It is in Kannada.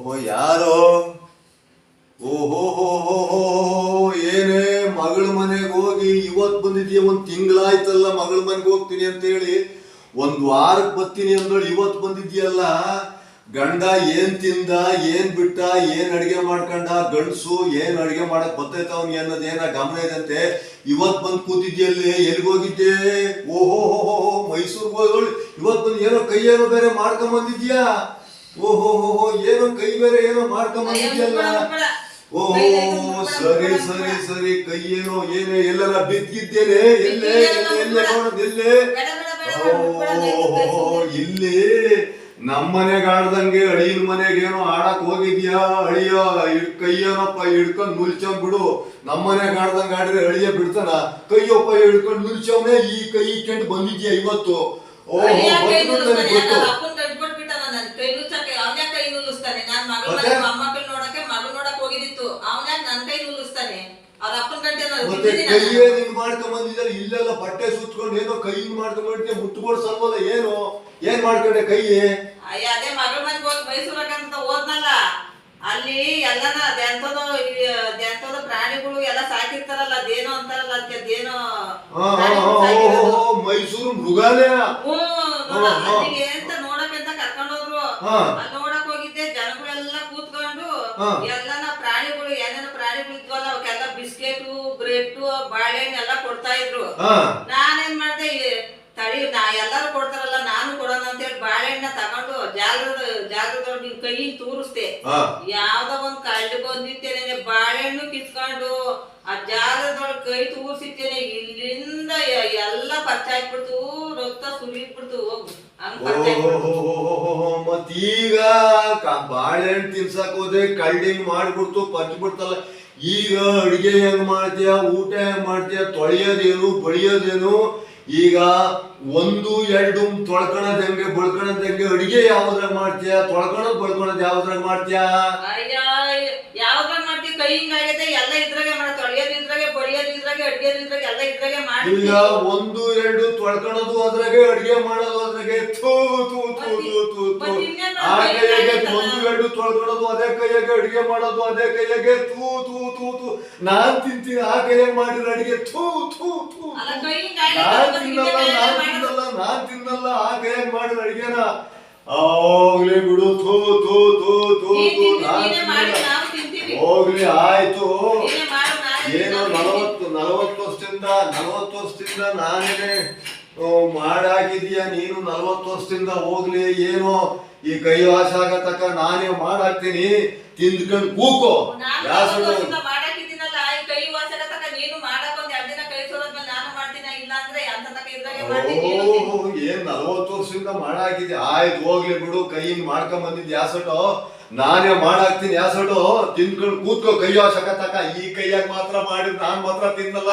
ಓಹೋ ಯಾರೋ? ಓಹೋ, ಹೋ ಹೋ ಹೋ ಏನೇ ಮಗಳ ಮನೆಗೆ ಹೋಗಿ ಇವತ್ ಬಂದಿದೀಯ? ಒಂದ್ ತಿಂಗಳಾಯ್ತಲ್ಲ ಮಗಳ ಮನೆಗೆ ಹೋಗ್ತೀನಿ ಅಂತ ಹೇಳಿ ಒಂದ್ ವಾರಕ್ಕೆ ಬರ್ತೀನಿ ಅಂದಳು ಇವತ್ ಬಂದಿದ್ಯಲ್ಲ? ಗಂಡ ಏನ್ ತಿಂದ, ಏನ್ ಬಿಟ್ಟ, ಏನ್ ಅಡಿಗೆ ಮಾಡ್ಕೊಂಡ, ಗಂಡಸು ಏನ್ ಅಡಿಗೆ ಮಾಡಕ್ ಬರ್ತೈತ ಅವ್ನಿಗೆ ಅನ್ನೋದ್ ಏನ ಗಮನ ಇದಂತೆ ಇವತ್ ಬಂದ್ ಕೂತಿದ್ಯಲ್ಲಿ ಎಲ್ಗೋಗಿದ್ದೆ ಓಹೋ, ಹೋ ಹೋ ಮೈಸೂರ್ಗೆ ಹೋದಳು ಇವತ್ ಬಂದು ಏನೋ ಕೈ ಏನೋ ಬೇರೆ ಮಾಡ್ಕೊಂಡ್ ಬಂದಿದ್ಯಾ? ಓಹೋ ಓಹೋ ಏನೋ ಕೈ ಬೇರೆ ಏನೋ ಮಾಡ್ಕೊಂಡ್ ಬಂದಿದ್ಯಲ್ಲ ಓಹೋ ಸರಿ ಸರಿ ಸರಿ ಕೈ ಏನೋ ಏನೇ ಎಲ್ಲರ ಬಿದ್ದಿದ್ದೇನೆ ಎಲ್ಲೇ ಎಲ್ಲೇ ನೋಡೋದು ಎಲ್ಲೇ. ಓಹೋ ಇಲ್ಲಿ ನಮ್ಮನೆಗೆ ಆಡ್ದಂಗೆ ಅಳಿಯನ್ ಮನೆಗೆ ಏನೋ ಆಡಕ್ ಹೋಗಿದ್ಯಾ ಅಳಿಯ? ಕೈಯೋನಪ್ಪ ಹಿಡ್ಕೊಂಡ್ ನುಲ್ಚವ್ ಬಿಡು. ನಮ್ಮನೆ ಆಡ್ದಂಗೆ ಆಡಿದ್ರೆ ಅಳಿಯ ಬಿಡ್ತಾನ? ಕೈಯೋಪ್ಪ ಹಿಡ್ಕೊಂಡ್ ನುಲ್ಚವನೇ ಈ ಕೈ ಕೆಂಡ್ ಬಂದಿದ್ಯಾ ಇವತ್ತು? ಓಹೋ ಗೊತ್ತು. ಮತ್ತೆ ಕೈಯೇ ನಿಂಗ್ ಮಾಡ್ಕೊಂಡ್ ಬಂದಿದ್ದಾರೆ ಇಲ್ಲೆಲ್ಲ ಬಟ್ಟೆ ಸುತ್ಕೊಂಡು ಏನೋ ಕೈ ಮಾಡ್ಕೊಂಡ್ ಬಂದಿದ್ದೆ ಮುಟ್ಕೊಡ್ ಸಲ್ವಲ್ಲ ಏನು? ಏನ್ ಮಾಡ್ಕೊಂಡೆ ಕೈ ಅದೇ ಮಗಳ ಮನೆಗೆ ಹೋಗಿ ಮೈಸೂರಕ್ಕಂತ ಹೋದ್ನಲ್ಲ. ಅಲ್ಲಿ ಎಲ್ಲನ ಅದೆಂತದೋ ಅದೆಂತದೋ ಪ್ರಾಣಿಗಳು ಎಲ್ಲ ಸಾಕಿರ್ತಾರಲ್ಲ ಅದೇನೋ ಅಂತಾರಲ್ಲ ಅದಕ್ಕೆ ಅದೇನೋ ಮೈಸೂರು ಮೃಗಾಲಯ. ಅಲ್ಲಿಗೆ ಅಂತ ಕರ್ಕೊಂಡು ಕರ್ಕೊಂಡ್ ಹೋದ್ರು. ಹಾ. ಅಲ್ಲಿ ನೋಡಕ್ ಹೋಗಿದ್ದೆ ಜನಗಳೆಲ್ಲ ಕೂತ್ಕೊಂಡು. ಎಲ್ಲನ ಪ್ರಾಣಿಗಳು ಏನೇನೋ ಬಿಸ್ಕೆಟು ಬ್ರೆಡ್ ಬಾಳೆಹಣ್ಣು ಎಲ್ಲ ಕೊಡ್ತಾ ಇದ್ರು. ಹಾ. ನಾನೇನ್ ಮಾಡ್ದೆ ಈ ತಳಿ ನಾ ಎಲ್ಲಾರು ಕೊಡ್ತಾರಲ್ಲ ನಾನು ಕೊಡೋಣ ಅಂತ ಹೇಳಿ ಬಾಳೆಹಣ್ಣ ತಗೊಂಡು ಜಾಲದ ಜಾಗರದೊಳಗೆ ನಿನ್ ಕೈ ತೂರಿಸ್ದೆ. ಹಾ. ಯಾವ್ದೋ ಒಂದ್ ಕಳ್ಳಿ ಬಂದಿತ್ತೇನೆ ಬಾಳೆಹಣ್ಣು ಕಿತ್ಕೊಂಡು ಆ ಜಾಗದೊಳಗೆ ಕೈ ತೂರ್ಸಿತ್ತೇನೆ ಇಲ್ಲಿಂದ ಎ- ಎಲ್ಲ ಪಚ್ಚಾಕ್ಬಿಡ್ತು ರಕ್ತ ಸುರಿದ್ಬಿಡ್ತು ಹೋಗು ಹಂಗ್ ಪಚ್ಚಾಕ್ಬಿಡ್ತು ಮತ್ತೀಗ ಕ- ಬಾಳೆಹಣ್ಣು ತಿನ್ಸಕ್ ಹೋದ್ರೆ ಕಳ್ಳಿಂಗ್ ಮಾಡ್ಬಿಡ್ತು ಪಚ್ಚ ಬಿಡ್ತಲ್ಲ. ಈಗ ಅಡುಗೆ ಹೆಂಗ್ ಮಾಡ್ತೀಯ ಊಟ ಹೆಂಗ್ ಮಾಡ್ತೀಯ ತೊಳೆಯೋದೇನು ಬಳಿಯೋದೇನು ಈಗ ಒಂದು ಎರಡು ತೊಳ್ಕೊಳದ್ ಹೆಂಗೆ ಬಳ್ಕೊಳದ್ ಹೆಂಗೆ ಅಡಿಗೆ ಯಾವ್ದ್ರಾಗ ಮಾಡ್ತೀಯ ತೊಳ್ಕೊಳದ್ ಬಳ್ಕೊಳದ್ ಯಾವ್ದ್ರಾಗ ಮಾಡ್ತೀಯ? ಯಾವ್ದ್ರಾಗ ಮಾಡ್ತೀವಿ ಕೈ ಹಿಂಗಾಗೈತೆ ಎಲ್ಲ ಇದ್ರಾಗೆ ಮಾಡ ತೊಳೆಯೋದು ಇದ್ರಾಗೆ ಬಡಿಯೋದು ಇದ್ರಾಗೆ ಅಡ್ಗೆದು ಇದ್ರಾಗೆ ಎಲ್ಲ ಇದ್ರಾಗೆ ಈಗ ಮಾಡ್ತೀವಿ ಒಂದು ಎರಡು ತೊಳ್ಕೊಳೋದು ಅದ್ರಾಗೆ ಅಡಿಗೆ ಮಾಡೋದು ಅದ್ರಾಗೆ ಥೂ ತೂ ಥೂ ತೂ ಥೂ ಎರಡು ಅದೇ ಕೈಯಾಗೆ ಅಡಿಗೆ ಮಾಡೋದು ಅದೇ ಕೈಯಾಗೆ ತೂ ತೂ ತೂ ತೂ ನಾನ್ ತಿಂತೀನಿ ಆ ಕೈಯಾಗ ಮಾಡಿದ ಅಡಿಗೆ ಥೂ ಥೂ ಥೂ. ನಾನ್ ತಿನ್ನಲ್ಲ ನಾನ್? ತಿನ್ನಲ್ಲ ನಾನ್ ತಿನ್ನಲ್ಲ ಆ ಕೈಯಾಗ ಮಾಡಿದ ಅಡಿಗೆನ. ಹೋಗ್ಲಿ ಬಿಡು ಥೂ ಥೂ ಥೂ ಥೂ ನೀನ್ ಥೂ ನಾನ್ ನೀನೇ ತಿನ್ನಲ್ಲ. ಹೋಗ್ಲಿ ಆಯ್ತು. ಏನೋ ನಾನೇ ನಲವತ್ತು ನಲವತ್ತು ವರ್ಷದಿಂದ ನಲವತ್ತು ವರ್ಷದಿಂದ ನಾನೇನೆ ಆ, ಮಾಡಾಕಿದೀಯ ನೀನು ನಲವತ್ತು ವರ್ಷದಿಂದ ಹೋಗ್ಲಿ ಏನೋ? ಈ ಕೈ ವಾಸ ಆಗತಕ್ಕ ನಾನೇ ಮಾಡಾಕ್ತೀನಿ. ತಿಂದ್ಕೊಂಡು ಕೂಕೋ. ಏನ್ ನಲವತ್ತು ವರ್ಷದಿಂದ ಮಾಡಾಕಿದ್ಯ? ಆಯ್ತು ಹೋಗ್ಲಿ ಬಿಡು ಕೈಯಿಂದ ಮಾಡ್ಕೊಂಡ್ ಬಂದಿದ್ ಯಾಸಟು ನಾನೇ ಮಾಡಾಕ್ತೀನಿ ಯಾಸಟು ತಿಂದ್ಕೊಂಡು ಕೂತ್ಕೋ ಕೈ ವಾಸಕತಕ್ಕ ಈ ಕೈಯಾಗ ಮಾತ್ರ ಮಾಡಿದ್ ನಾನ್ ಮಾತ್ರ ತಿನ್ನಲ್ಲ